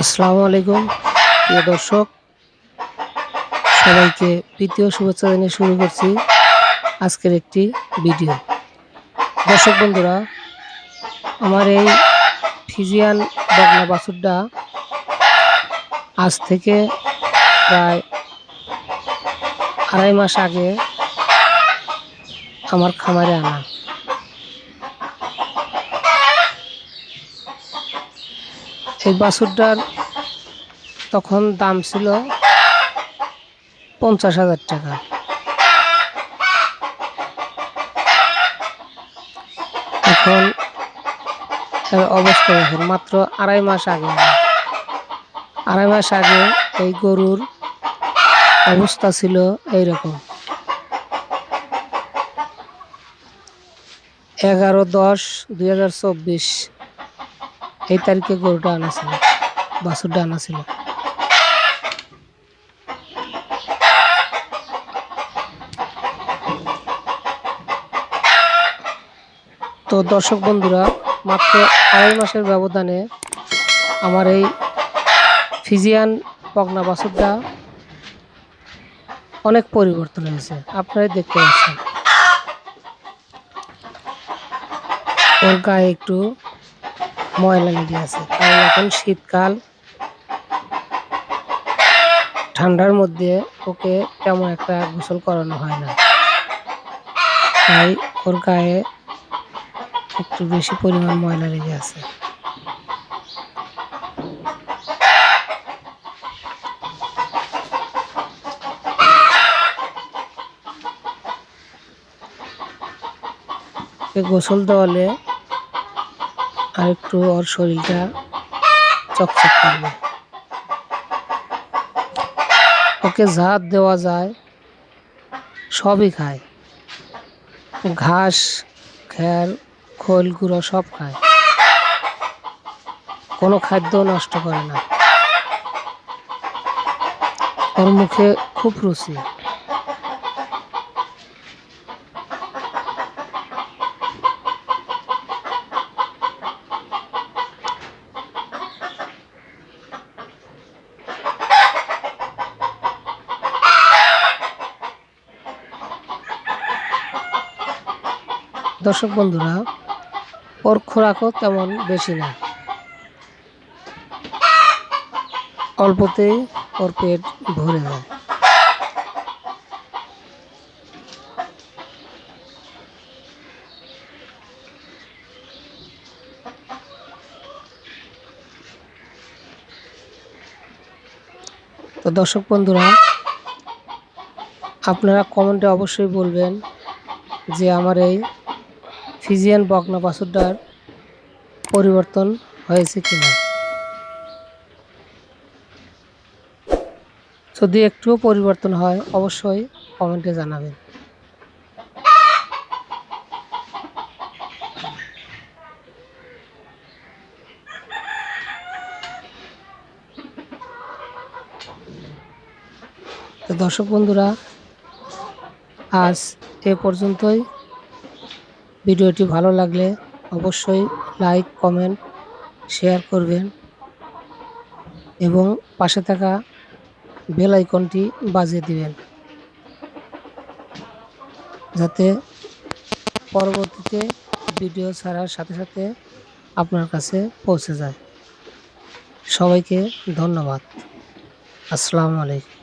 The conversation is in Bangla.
আসসালামু আলাইকুম, প্রিয় দর্শক। সবাইকে তৃতীয় শুভেচ্ছা জানিয়ে শুরু করছি আজকের একটি ভিডিও। দর্শক বন্ধুরা, আমার এই ফিজিয়ান বগনা বাছুরটা আজ থেকে প্রায় আড়াই মাস আগে আমার খামারে আনা। এই বাছুরটার তখন দাম ছিল পঞ্চাশ হাজার টাকা। এখন অবস্থা দেখেন, মাত্র আড়াই মাস আগে। আড়াই মাস আগে এই গরুর অবস্থা ছিল এইরকম। এগারো দশ দুই হাজার চব্বিশ। এই তারিখে গরুটা আনা ছিল, বাছুরটা আনা ছিল। তো দর্শক বন্ধুরা, মাত্র আড়াই মাসের ব্যবধানে আমার এই ফিজিয়ান পগনা বাছুরটা অনেক পরিবর্তন হয়েছে। আপনারাই দেখতে পাচ্ছেন। ওর গায়ে একটু ময়লা লেগে আছে। কারণ এখন শীতকাল। ঠান্ডার মধ্যে ওকে তেমন একটা গোসল করানো হয় না। তাই ওর গায়ে একটু বেশি পরিমাণ ময়লা লেগে আছে। গোসল দেওয়ালে আর একটু ওর শরীরটা চকচক করবে। ওকে ঝাঁট দেওয়া যায়, সবই খায়। ঘাস খ্যার খোল গুঁড়ো সব খায়। কোনো খাদ্য নষ্ট করে না। ওর মুখে খুব রুচি। দর্শক বন্ধুরা, ওর খোরাকও তেমন বেশি না। অল্পতেই ওর পেট ভরে যায়। তো দর্শক বন্ধুরা, আপনারা কমেন্টে অবশ্যই বলবেন যে আমার এই ফিজিয়ান বকনা বাছুরটার পরিবর্তন হয়েছে কিনা যদি একটুও পরিবর্তন হয়, অবশ্যই কমেন্টে জানাবেন। দর্শক বন্ধুরা, আজ এ পর্যন্তই। ভিডিওটি ভালো লাগলে অবশ্যই লাইক, কমেন্ট, শেয়ার করবেন এবং পাশে থাকা বেল আইকনটি বাজিয়ে দিবেন। যাতে পরবর্তীতে ভিডিও ছাড়ার সাথে সাথে আপনার কাছে পৌঁছে যায়। সবাইকে ধন্যবাদ। আসসালামু আলাইকুম।